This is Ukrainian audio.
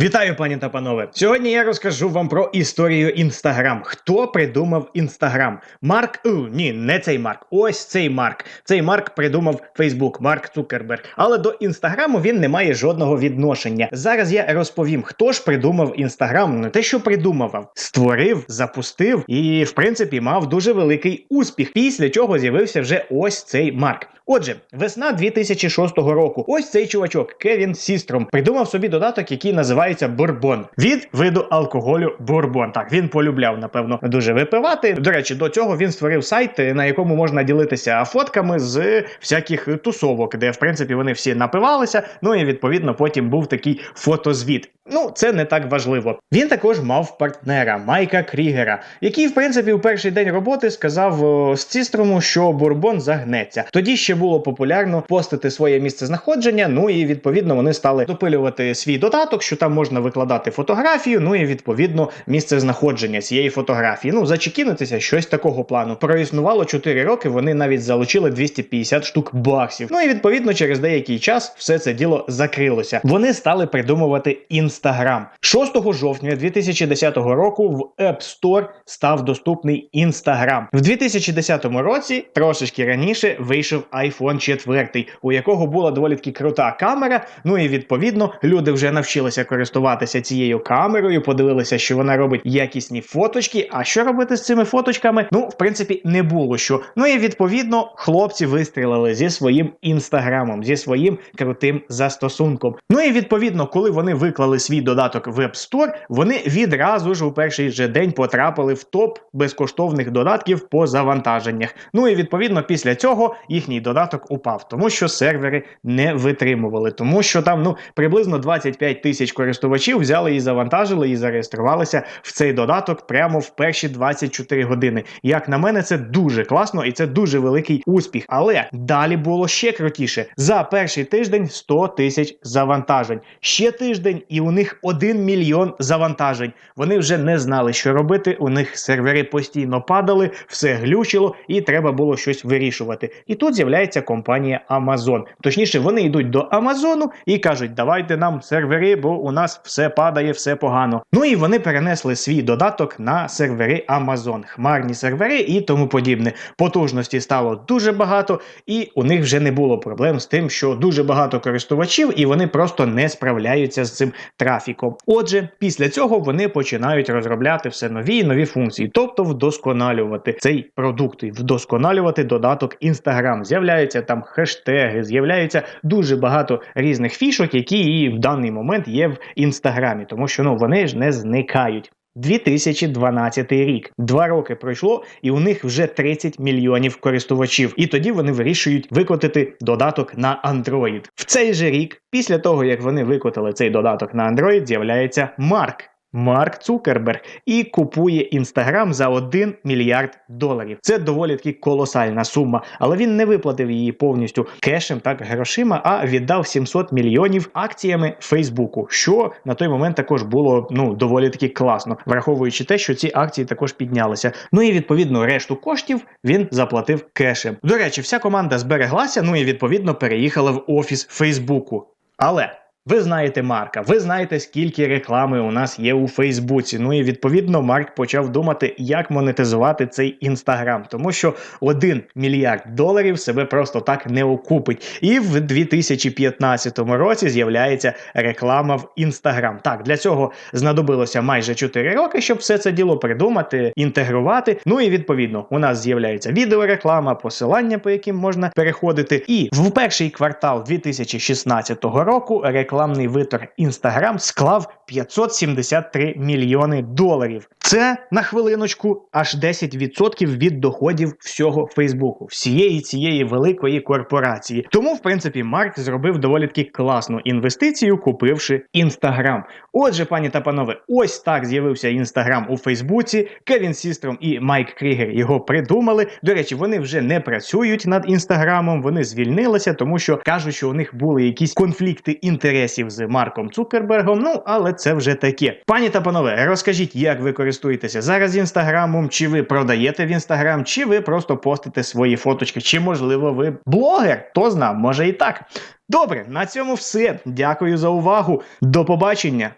Вітаю, пані та панове! Сьогодні я розкажу вам про історію Інстаграм. Хто придумав Інстаграм? Марк У, ні, не цей Марк. Ось цей Марк. Цей Марк придумав Фейсбук, Марк Цукерберг. Але до інстаграму він не має жодного відношення. Зараз я розповім, хто ж придумав Інстаграм. Не те, що придумав, створив, запустив і, в принципі, мав дуже великий успіх. Після чого з'явився вже ось цей Марк. Отже, весна 2006 року. Ось цей чувачок Кевін Сістром придумав собі додаток, який називається Бурбон. Від виду алкоголю Бурбон. Так, він полюбляв, напевно, дуже випивати. До речі, до цього він створив сайт, на якому можна ділитися фотками з всяких тусовок, де в принципі вони всі напивалися. Ну і відповідно потім був такий фотозвіт. Ну, це не так важливо. Він також мав партнера Майка Крігера, який, в принципі, у перший день роботи сказав з Цістрому, що бурбон загнеться. Тоді ще було популярно постити своє місце знаходження. Ну і відповідно вони стали допилювати свій додаток, що там можна викладати фотографію. Ну і відповідно місце знаходження цієї фотографії. Ну зачекінитися щось такого плану. Проіснувало 4 роки. Вони навіть залучили 250 штук баксів. Ну і відповідно через деякий час все це діло закрилося. Вони стали придумувати Інстаграм. 6 жовтня 2010 року в App Store став доступний Інстаграм. В 2010 році, трошечки раніше, вийшов iPhone 4, у якого була доволі таки крута камера. Ну і відповідно люди вже навчилися користуватися цією камерою, подивилися, що вона робить якісні фоточки. А що робити з цими фоточками? Ну, в принципі, не було що. Ну і відповідно хлопці вистрілили зі своїм інстаграмом, зі своїм крутим застосунком. Ну і відповідно, коли вони виклали свій додаток в App Store, вони відразу ж у перший же день потрапили в топ безкоштовних додатків по завантаженнях. Ну і відповідно після цього їхній додаток упав, тому що сервери не витримували, тому що там ну приблизно 25 тисяч користувачів взяли і завантажили і зареєструвалися в цей додаток прямо в перші 24 години. Як на мене, це дуже класно і це дуже великий успіх. Але далі було ще крутіше. За перший тиждень 100 тисяч завантажень. Ще тиждень, і у них 1 мільйон завантажень. Вони вже не знали, що робити. У них сервери постійно падали, все глючило, і треба було щось вирішувати. І тут з'являється компанія Amazon. Точніше, вони йдуть до Амазону і кажуть, давайте нам сервери, бо у нас все падає, все погано. Ну і вони перенесли свій додаток на сервери Amazon, хмарні сервери і тому подібне. Потужності стало дуже багато, і у них вже не було проблем з тим, що дуже багато користувачів, і вони просто не справляються з цим трафіком. Отже, після цього вони починають розробляти все нові і нові функції, тобто вдосконалювати цей продукт і вдосконалювати додаток Instagram. З'являються там хештеги, з'являються дуже багато різних фішок, які і в даний момент є в інстаграмі, тому що ну вони ж не зникають. 2012 рік. Два роки пройшло, і у них вже 30 мільйонів користувачів. І тоді вони вирішують викотити додаток на Android. В цей же рік, після того як вони викотили цей додаток на Android, з'являється Марк. Марк Цукерберг і купує інстаграм за 1 мільярд доларів. Це доволі таки колосальна сума, але він не виплатив її повністю кешем, так грошима, а віддав 700 мільйонів акціями Фейсбуку, що на той момент також було ну доволі таки класно, враховуючи те, що ці акції також піднялися. Ну і відповідно решту коштів він заплатив кешем. До речі, вся команда збереглася. Ну і відповідно переїхала в офіс Фейсбуку. Але ви знаєте Марка, ви знаєте, скільки реклами у нас є у Фейсбуці. Ну і відповідно Марк почав думати, як монетизувати цей інстаграм, тому що 1 мільярд доларів себе просто так не окупить. І в 2015 році з'являється реклама в інстаграм. Так, для цього знадобилося майже 4 роки, щоб все це діло придумати, інтегрувати. Ну і відповідно у нас з'являється відеореклама, посилання, по яким можна переходити. І в перший квартал 2016 року реклама рекламний витор Instagram склав 573 мільйони доларів. Це на хвилиночку аж 10% від доходів всього Фейсбуку, всієї цієї великої корпорації. Тому, в принципі, Марк зробив доволі таки класну інвестицію, купивши Instagram. Отже, пані та панове, ось так з'явився Instagram у Фейсбуці. Кевін Сістром і Майк Крігер його придумали. До речі, вони вже не працюють над інстаграмом, вони звільнилися, тому що кажуть, що у них були якісь конфлікти інтересів з Марком Цукербергом. Ну, але це вже таке. Пані та панове, розкажіть, як ви користуєтеся зараз інстаграмом, чи ви продаєте в інстаграм, чи ви просто постите свої фоточки, чи можливо ви блогер? Хто знав, може і так. Добре, на цьому все. Дякую за увагу. До побачення.